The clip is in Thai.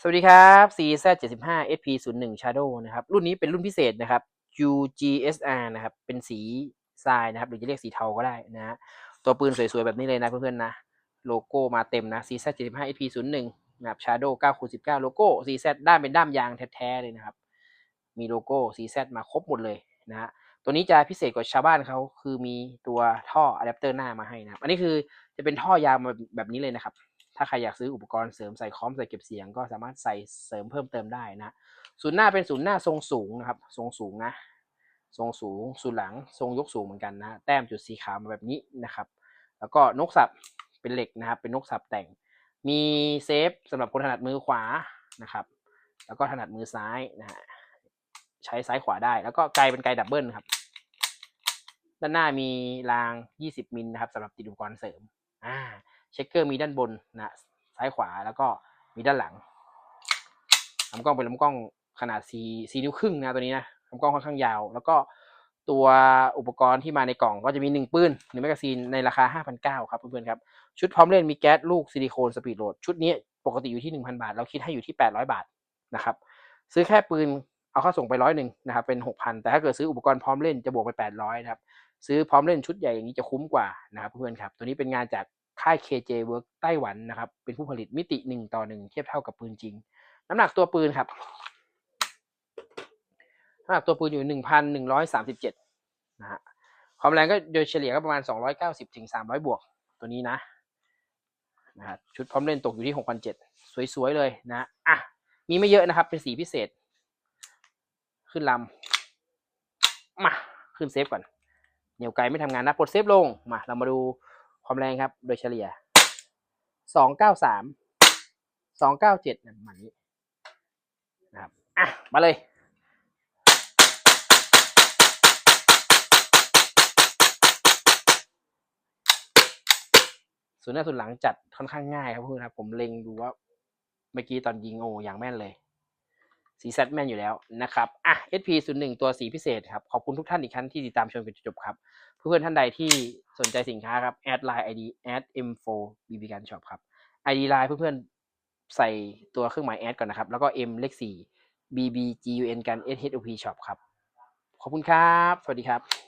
สวัสดีครับ CZ75 SP01 Shadow นะครับ รุ่นนี้เป็นรุ่นพิเศษนะครับ UGSR นะครับ เป็นสีทรายนะครับ หรือจะเรียกสีเทาก็ได้นะฮะตัวปืนสวยๆ แบบนี้เลยนะเพื่อนๆนะ โลโก้มาเต็มนะ CZ75 SP01 นะครับ Shadow 9คูณ19 โลโก้ CZ ด้านเป็นด้ามยางแท้ๆเลยนะครับ มีโลโก้ CZ มาครบหมดเลยนะฮะตัวนี้จะพิเศษกว่าชาวบ้านเขาคือมีตัวท่ออะแดปเตอร์หน้ามาให้นะ อันนี้คือจะเป็นท่อยาวมาแบบนี้เลยนะครับ ถ้าใครอยากซื้ออุปกรณ์เสริมใส่คอมใส่เก็บเสียง ก็สามารถใส่เสริมเพิ่มเติมได้นะศูนย์หน้าเป็นศูนย์หน้าทรงสูงนะครับ ทรงสูงนะ ทรงสูงศูนย์หลัง ทรงยกสูงเหมือนกันนะ แต้มจุดสีขาวมาแบบนี้นะครับ แล้วก็นกสับเป็นเหล็กนะครับ เป็นนกสับแต่ง มีเซฟสำหรับคนถนัดมือขวานะครับ แล้วก็ถนัดมือซ้ายนะฮะ ใช้ซ้ายขวาได้ แล้วก็ไกลเป็นไกลดับเบิลครับ ด้านหน้ามีราง 20 มิลนะครับสำหรับติดอุปกรณ์เสริม อ่า เช็คเกอร์มีด้านบนนะซ้ายขวาแล้วก็มีด้านหลังลำกล้องเป็นลำกล้องขนาด4 4นิ้วครึ่งนะตัวนี้นะลำกล้องค่อนข้างยาว แล้วก็ตัวอุปกรณ์ที่มาในกล่องก็จะมี 1 ปืนหนึ่งแมกกาซีนในราคา 5,900 ครับเพื่อนๆครับ ชุดพร้อมเล่นมีแก๊สลูกซิลิโคนสปีดโหลด ชุดนี้ปกติอยู่ที่ 1,000 บาท เราคิดให้อยู่ที่ 800 บาทนะครับ ซื้อแค่ปืนเอาค่าส่งไปร้อยหนึ่งนะครับเป็น 6,000 แต่ถ้าเกิดซื้ออุปกรณ์พร้อมเล่นจะบวกไป 800 นะครับ ซื้อพร้อมเล่นชุดใหญ่อย่างนี้จะคุ้มกว่านะครับเพื่อนๆครับ ตัวนี้เป็นงานจาก ค่าย KJ Work ไต้หวันนะครับ เป็นผู้ผลิตมิติหนึ่งต่อหนึ่งเทียบเท่ากับปืนจริง น้ำหนักตัวปืนครับ น้ำหนักตัวปืนอยู่หนึ่งพันหนึ่งร้อยสามสิบเจ็ดนะฮะ ความแรงก็โดยเฉลี่ยก็ประมาณสองร้อยเก้าสิบถึงสามร้อยบวก ตัวนี้นะนะครับชุดพร้อมเล่นตกอยู่ที่หกพันเจ็ดสวยๆ เลยนะอะมีไม่เยอะนะครับ เป็นสีพิเศษ ขึ้นลำมา ขึ้นเซฟก่อนเหนียวไกลไม่ทำงานนะปลดเซฟลง มา เรามาดู ความแรงครับ โดยเฉลี่ยสองเก้าสามสองเก้าเจ็ดประมาณนี้นะครับอะ มาเลยส่วนหน้าส่วนหลังจัดค่อนข้างง่ายครับเพื่อนครับผมเล็งดูว่าเมื่อกี้ตอนยิงโออย่างแม่นเลย สีแซดแม่นอยู่แล้วนะครับอะ SP 0 1 ตัวสีพิเศษครับ ขอบคุณทุกท่านอีกครั้งที่ติดตามชมกันจนจบครับ เพื่อนๆท่านใดที่ สนใจสินค้าครับแอดไลน์ ID add m4 bb การช็อปครับ ID ไลน์เพื่อนๆ ใส่ตัวเครื่องหมายแอดก่อนนะครับ แล้วก็ m เลข4 bb gun shop ครับ ขอบคุณครับ สวัสดีครับ